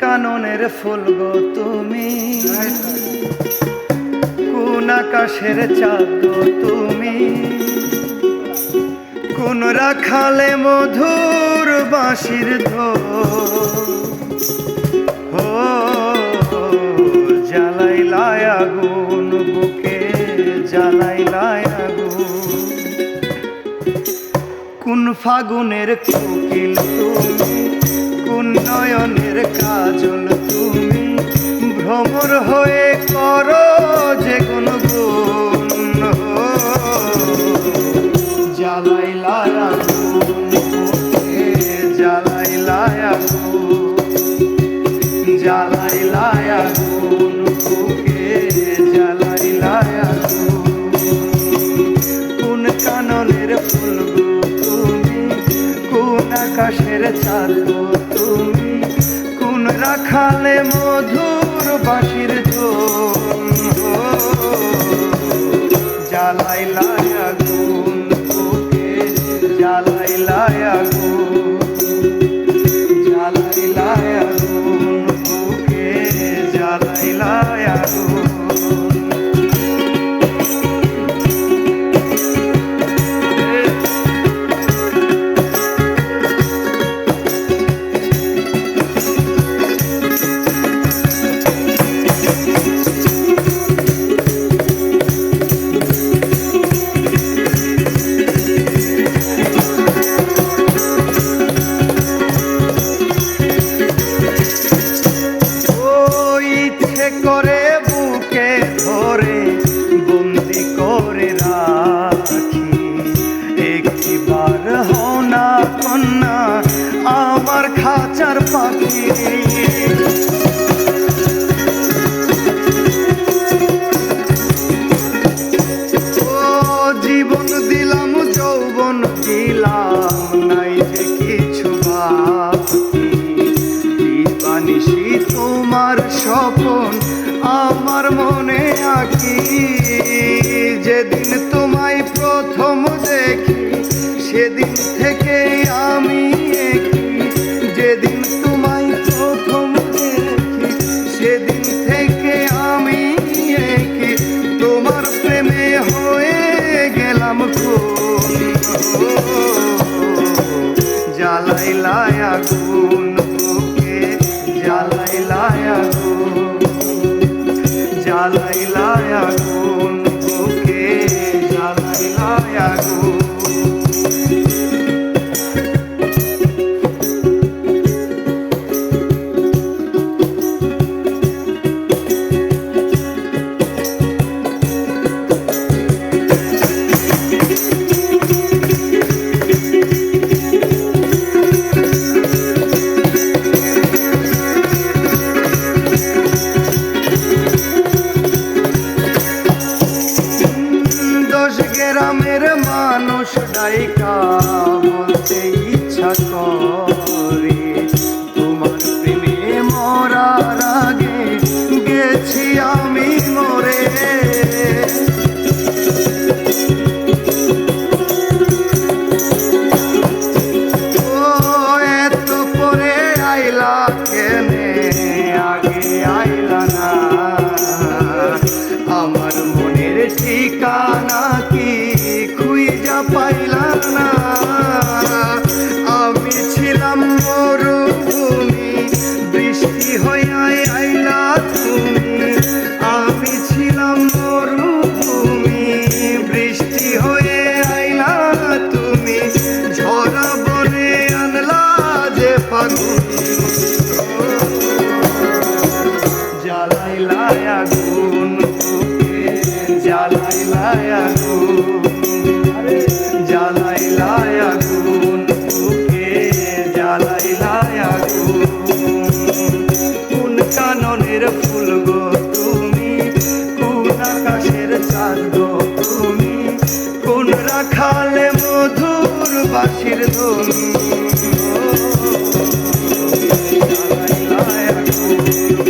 কাননের ফুল গো তুমি। কোন আকাশের চাঁদ তুমি। কোন রাখালে মধুর বাঁশির ধো ও জ্বালাইলায় আগুন, বুকে জ্বালাইলায় আগুন। কোন ফাগুনের কোকিল তুমি। নয়নের কাজল তুমি ভ্রমর হয়ে করো যে কোন গুণ কাননের ফুল তুমি, কোন আকাশের চাঁদ তুমি রাখালে মধুর বাঁশির ধুন জ্বালাইলায় আগুন বুকে জ্বালাইলায় আগুন আমার মনে আঁকি। যেদিন তোমায় প্রথম দেখি, সেদিন থেকে আমি যেদিন তোমায় প্রথম দেখি, সেদিন থেকে আমি একি তোমার প্রেমে হয়ে গেলাম খুন জ্বালাইলায় আগুন বুকে জ্বালাইলায় আগুন মানুষ জ্বালাইলায় আগুন জ্বালাইলায় আগুন জ্বালাইলায় আগুন জ্বালাইলায় আগুন কোন কাননের ফুল গো তুমি, কোন আকাশের চাঁদ তুমি, কোন রাখালে মধুর বাসির ধনী জ্বালাইলায় আগুন